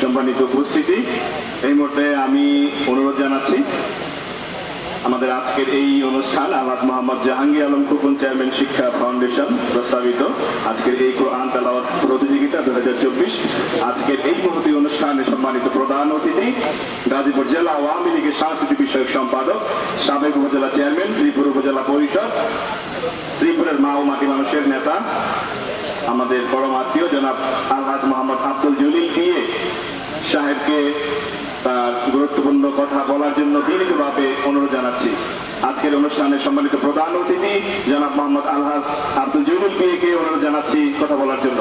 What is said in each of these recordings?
সম্মানিত উপস্থিতি, এই মুহূর্তে আমি অনুরোধ জানাচ্ছি, আমাদের আজকের এই অনুষ্ঠান আহমদ মোহাম্মদ জাহাঙ্গীর আলম কুকুন চেয়ারম্যান শিক্ষা ফাউন্ডেশন প্রস্তাবিত। আজকের এই কোরআন তালাওয়াত প্রতিযোগিতা দু হাজার চব্বিশ। আজকের এই মুহূর্তে অনুষ্ঠানে সম্মানিত প্রধান অতিথি, গাজীপুর জেলা আওয়ামী সাংস্কৃতিক বিষয়ক সম্পাদক, সাবেক উপজেলা চেয়ারম্যান শ্রীপুর উপজেলা পরিষদ শ্রীপুরের মা ও মাটি মানুষের নেতা, আমাদের পরম আত্মীয় জনাব আলহাজ মোহাম্মদ আব্দুল জলিল দিয়ে সাহেবকে তার গুরুত্বপূর্ণ কথা বলার জন্য দীর্ঘভাবে অনুরোধ জানাচ্ছি। আজকের অনুষ্ঠানে সম্মানিত প্রধান অতিথি জনাব মোহাম্মদ আলহাজ আব্দুল জলিল বিয়েকে অনুরোধ জানাচ্ছি কথা বলার জন্য।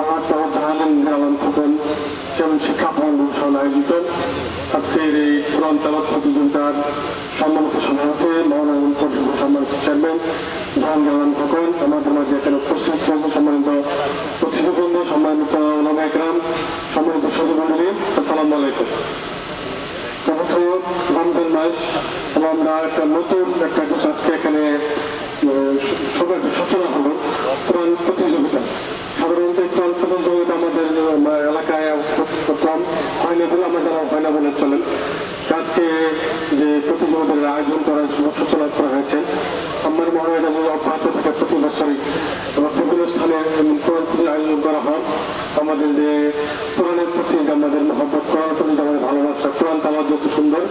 আমার জাহালিন যেমন শিক্ষা আয়োজিত আজকের এই প্রতিযোগিতার সম্মানিত সভাপতি সম্মানিত চেয়ারম্যান ফুকন আমাদের মাঝে এখানে উপস্থিত সম্মানিত সম্মানিত সম্মানিত সদমন্ডলী আসসালামু আলাইকুম। রমজান মাস আমরা একটা নতুন একটা কিছু আজকে এখানে সবার সূচনা হলো কোরআন প্রতিযোগিতা সাধারণত এই কোরআন প্রতিযোগিতা আমাদের আহ, এলাকায় খুব কম হয় না বলে আমাদের হয় না বলে চলেন আজকে যে প্রতিযোগিতার আয়োজন করার সূচনা করা হয়েছে আমার মনে হয় যদি অব্যাহত থাকে প্রতি বছরই বিভিন্ন স্থানে কোরআন আয়োজন করা হয়। আমাদের যে কোরআনের প্রতি আমাদের মহব্বত কোরআনের প্রতি আমাদের ভালোবাসা কোরআন তালার যত সুন্দর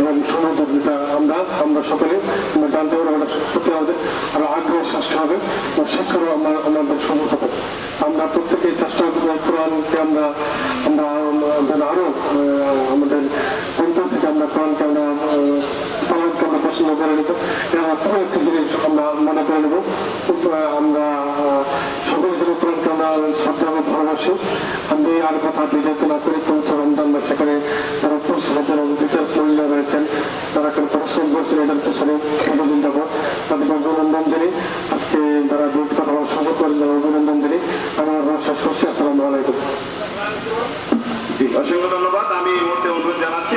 এবং সুন্দর যেটা আমরা আমরা সকলে আমরা জানতে পারব আমরা প্রতি আমাদের আরও আগ্রহ সৃষ্টি হবে এবং শিক্ষারও আমরা আমাদের সুযোগ হবে। আমরা প্রত্যেকে চেষ্টা করব কোরআনকে আমরা আমরা যেন আরও আহ, আমাদের অন্তর থেকে আমরা কোরআনকে আমরা আহ, পালনকে আমরা পছন্দ করে নেব এটা আমার খুব একটি জিনিস আমরা মনে করে নেব। আমরা আহ, সকলে যেন কোরআনকে আমরা শ্রদ্ধা এবং ভালোবাসি। আমি আর কথা বিজাত না করি অসংখ্য ধন্যবাদ। আমি এই মুহূর্তে অনুরোধ জানাচ্ছি